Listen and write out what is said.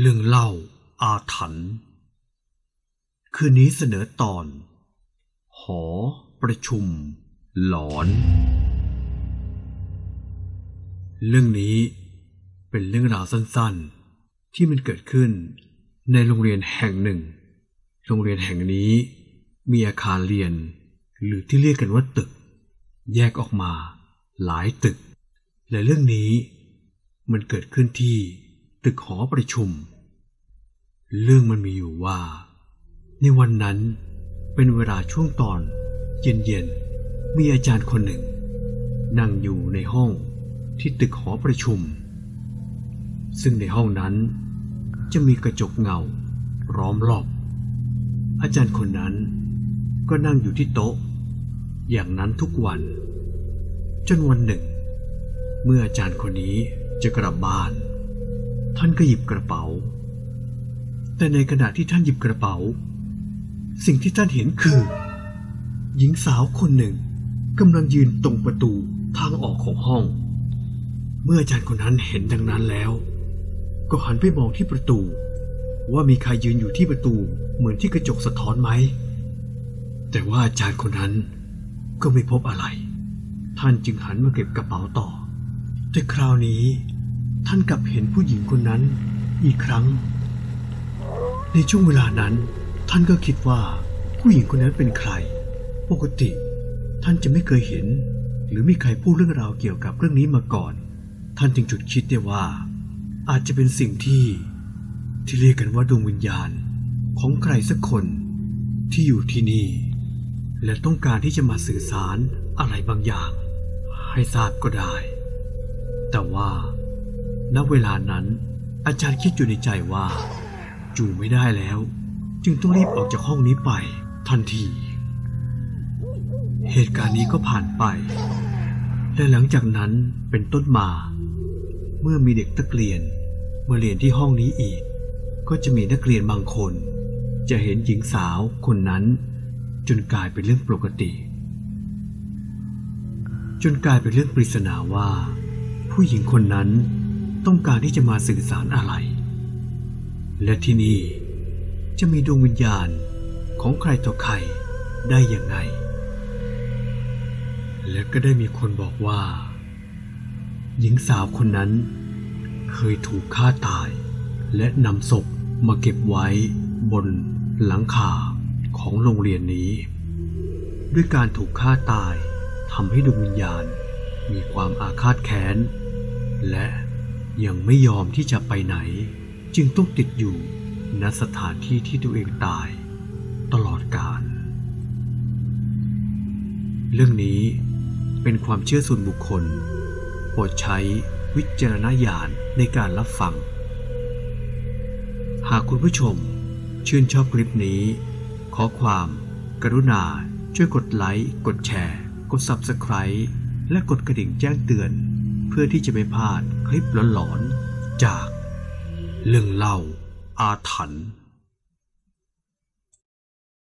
เรื่องเล่าอาถรรพ์คืนนี้เสนอตอน หอประชุม หลอน เรื่องนี้เป็นเรื่องราวสั้นๆ ที่มันเกิดขึ้นในโรงเรียนแห่งหนึ่ง โรงเรียนแห่งนี้มีอาคารเรียน หรือที่เรียกกันว่าตึก แยกออกมาหลายตึก และเรื่องนี้มันเกิดขึ้นที่ ตึกหอประชุม เรื่องมันมีอยู่ว่า ในวันนั้นเป็นเวลาช่วงตอนเย็นๆ มีอาจารย์คนหนึ่ง นั่งอยู่ในห้องที่ตึกหอประชุม ซึ่งในห้องนั้นจะมีกระจกเงาล้อมรอบ อาจารย์คนนั้นก็นั่งอยู่ที่โต๊ะ อย่างนั้นทุกวัน จนวันหนึ่ง เมื่ออาจารย์คนนี้จะกลับบ้าน ท่านก็หยิบกระเป๋า แต่ในขณะที่ท่านหยิบกระเป๋า สิ่งที่ท่านเห็นคือ หญิงสาวคนหนึ่งกำลังยืนตรงประตูทางออกของห้อง เมื่ออาจารย์คนนั้นเห็นดังนั้นแล้ว ก็หันไปมองที่ประตู ว่ามีใครยืนอยู่ที่ประตูเหมือนที่กระจกสะท้อนไหม แต่ว่าอาจารย์คนนั้นก็ไม่พบอะไร ท่านจึงหันมาเก็บกระเป๋าต่อ แต่คราวนี้ ท่านกลับเห็นผู้หญิงคนนั้นอีกครั้ง ในช่วงเวลานั้น ท่านก็คิดว่าผู้หญิงคนนั้นเป็นใคร ปกติ ท่านจะไม่เคยเห็น หรือมีใครพูดเรื่องราวเกี่ยวกับเรื่องนี้มาก่อน ท่านจึงจุดคิดได้ว่า อาจจะเป็นสิ่งที่ที่เรียกกันว่าดวงวิญญาณของใครสักคนที่อยู่ที่นี่ และต้องการที่จะมาสื่อสารอะไรบางอย่าง ให้ทราบก็ได้ แต่ว่า ณเวลานั้น อาจารย์คิดอยู่ในใจว่าจูไม่ได้แล้ว จึงต้องรีบออกจากห้องนี้ไป ทันที เหตุการณ์นี้ก็ผ่านไป และหลังจากนั้นเป็นต้นมา เมื่อมีเด็กนักเรียนมาเรียนที่ห้องนี้อีก ก็จะมีนักเรียนบางคน จะเห็นหญิงสาวคนนั้น จนกลายเป็นเรื่องปกติ จนกลายเป็นเรื่องปริศนาว่า ผู้หญิงคนนั้น ต้องการที่จะมาสื่อสารอะไร และที่นี่จะมีดวงวิญญาณของใครต่อใครได้ยังไง และก็ได้มีคนบอกว่า หญิงสาวคนนั้น เคยถูกฆ่าตาย และนำศพมาเก็บไว้บนหลังคาของโรงเรียนนี้ ด้วยการถูกฆ่าตายทำให้ดวงวิญญาณมีความอาฆาตแค้น และ ยังไม่ยอมที่จะไปไหน จึงต้องติดอยู่ณสถานที่ที่ตัวเองตาย ตลอดกาลเรื่องนี้เป็นความเชื่อส่วนบุคคล โปรดใช้วิจารณญาณในการรับฟัง หากคุณผู้ชมชื่นชอบคลิปนี้ ขอความกรุณาช่วยกดไลค์ กดแชร์ กด Subscribe และกดกระดิ่งแจ้งเตือน พื่อที่จะไม่พลาดคลิปหลอนๆจากเรื่องเล่าอาถรรพ์